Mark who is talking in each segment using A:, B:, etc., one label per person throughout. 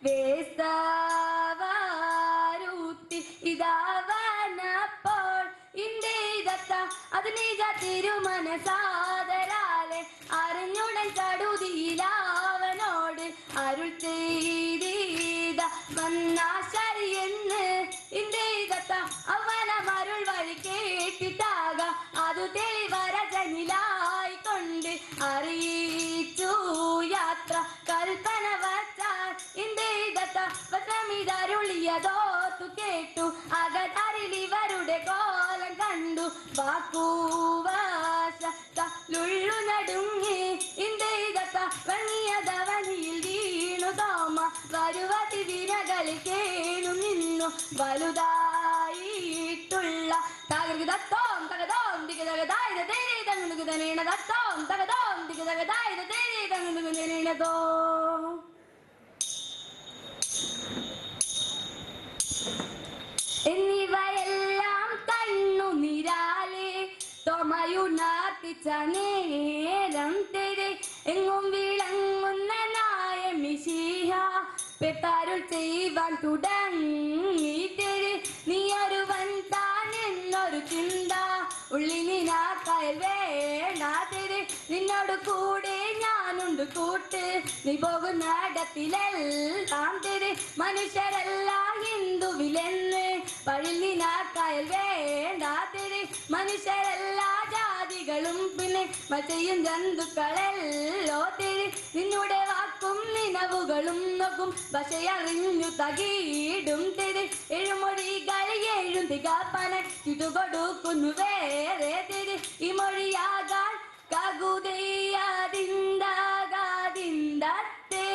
A: കൊണ്ട് വേസ്താവാരൂത്തി ഇതാവനപ്പോൾ ഇന്ത്യതത്ത അത് നിജ തിരുമനസാദരാലെ അറിഞ്ഞുടൻ ചടുതിയിലാവനോട് അരുൾ ചെയ്തീത വന്നാശരിയെന്ന് വചമിതരുളിയതോത്തു കേട്ടു. അകതറിൽ ഇവരുടെ കോലം കണ്ടു. വാക്കുവാശ ലുള്ളു നടുങ്ങി. ഇന്ത്യത വണിയതവനിയിൽ വീണു തോമ. വരുവതി വിരകളിൽ കേണു നിന്നു. വലുതായിട്ടുള്ള തകൃതത്തോം തകതോം തികതകതായ തേരി തങ്ങുക തനീണതത്തോം തകതോം ദിഗതകതായത് തേരി തൊമയുണാർത്തിച്ച നേരം എങ്ങും വിളങ്ങുന്ന നായ മിശിഹ. പെട്ടാരുൾ ചെയ്യുവാൻ തുടങ്ങി തെരെ. നീ തെരെ നിന്നോട് കൂടെ ഞാനുണ്ട് കൂട്ട്. നീ പോകുന്ന ഇടത്തിലെല്ലാം തെരെ. മനുഷ്യരെല്ലാം ഹിന്ദുവിലെന്ന്. പഴുന്നിനാക്കായൽ വേണ്ടാ തിരി. മനുഷ്യരെല്ലാ ജാതികളും പിന്നെ മറ്റയും ജന്തുക്കളെല്ലോ തിരി. നിന്നുടെ വാക്കും നിലവുകളും നോക്കും. ഭാഷയറിഞ്ഞു തകീടും തിരി. എഴുമൊഴികൾ ഏഴും തികാപ്പന ചുറ്റുകൊടുക്കുന്നു വേറെ തിരി. ഈ മൊഴിയാകാൻ കകുതയാതിന്താകാതിന്തത്തേ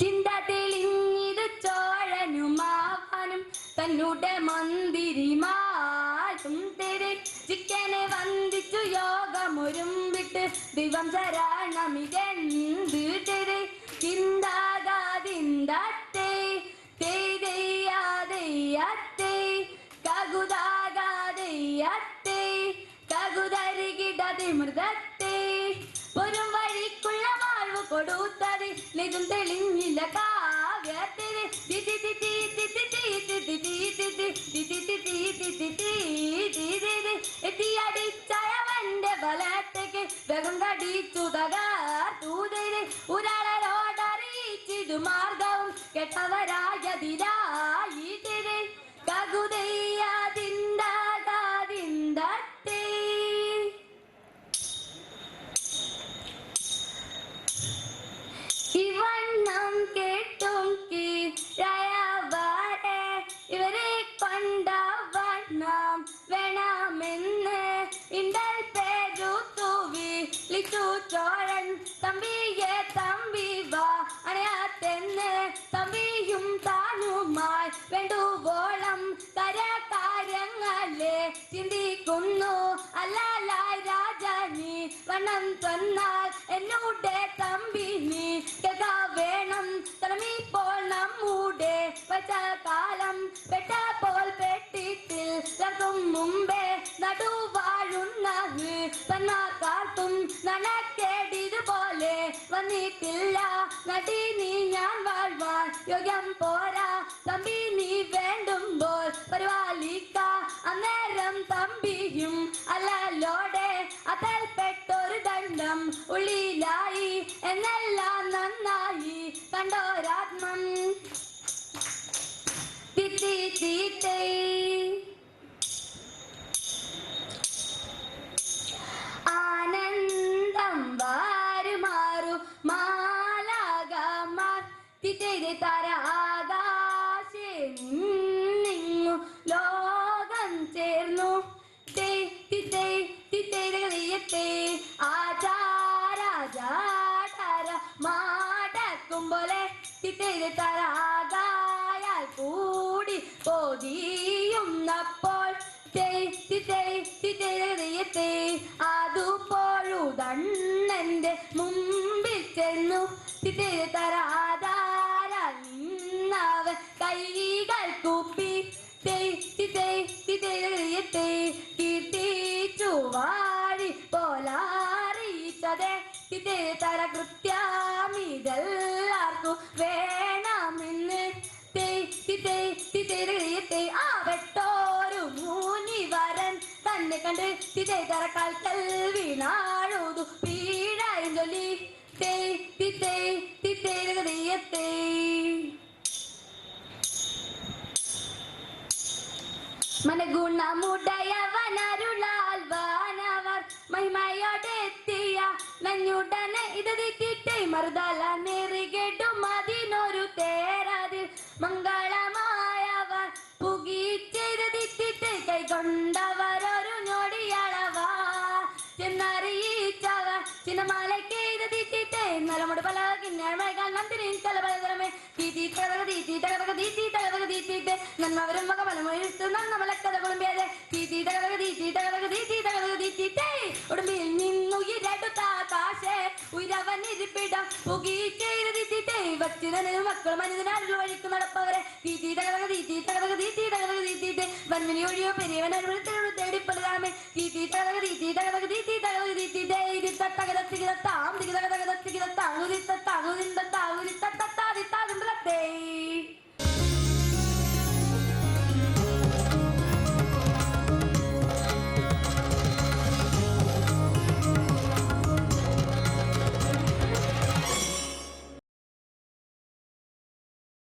A: ചിന്ത ചോഴനുമാവാനും തെരെ. ചിക്കനെ വന്ദിച്ചു യോഗമൊരുമ്പിട്ട് ദിവം ചരണമിതെന്ത്? കകുതാകാതെയ്യത്തേ കകുതരികിടതി മൃഗത്തെ ഒരു വഴിക്കുള്ള വാഴ്വ് കൊടുത്തത് നിതും തെളിഞ്ഞില്ല കാവ്യത്തിന് എത്തിയടിച്ചയവന്റെ ബലത്തേക്ക് വേഗം കടിച്ചു മാർഗവും കെട്ടവരായതിരായി തിരെ ചിന്തിക്കുന്നു അല്ലാലായി രാജാനി വണ്ണം തന്നാൽ എന്നോടെ തമ്പി നീ കേൾക്കാ വേണം തലമിപ്പോൾ നമ്മുടെ വച്ച കാലം പെട്ട പോൽ പെട്ടിട്ടിൽ മുമ്പേ നടുവാഴുന്ന കാത്തും നനക്കേടിതുപോലെ വന്നിട്ടില്ല. നടി നീ ഞാൻ വാഴ്വാൻ. യോഗ്യം പോരാ. തമ്പി നീ വേണ്ടുമ്പോൾ പരിപാലിക്ക. അന്നേരം തമ്പിയും അല്ലല്ലോടെ അതിൽപ്പെട്ടൊരു ദണ്ഡം ഉള്ളിലായി. എന്നെല്ലാം നന്നായി. കണ്ടോരാത്മം. ആനന്ദം തിത്തേരത്തെ അതുപോഴുതണ്ണന്റെ മുമ്പിൽ ചെന്നു. തരാതാരവൻ കൈകൾ കൂപ്പി കീർത്തിച്ചു വാഴി പോലാറിയിച്ചതെ. തര കൃത്യമിതെല്ലാവർക്കും വേണമെന്ന്. തിതേ ആ കണ്ട് കൽക്കൽ വീണാഴുതു. പീഴായും ചൊല്ലി തേ തിത്തേ തിത്തേരകതയത്തേ മനഗുണമുടയവനരുളാൽ വാനവർ മഹിമയോടെത്തിയ നഞ്ഞുടനെ ഇത് തിറ്റിട്ടെ മറുതല നെറികെടും അതിനൊരു തേരതിൽ മംഗളമായവർ തീറ്റിട്ട് മക മകമലമൊഴിച്ചു നന്ന മലക്കഥ കുളുമ്പിയത് തീറ്റി തകക തീറ്റി തീറ്റി ഉടുമ്പിൽ നിന്നുയിരടുത്ത കാശേ ഉയരവൻ ഇരിപ്പിടം പുകിച്ചെയ്ത് തിറ്റിട്ടേ വച്ചിതന് മക്കൾ മനിതനാടുള്ള വഴിക്ക് നടപ്പവരെ തീറ്റി തകക തീറ്റി തകക തീറ്റി വന്മിനി ഒഴിയോ പെരിയവൻ അനുഭവത്തിനോട് തേടിപ്പലരാമേ തീറ്റി തകക തീറ്റി തകക തീറ്റി തകക തീറ്റിട്ടേ ഇതിത്ത തകത തികിത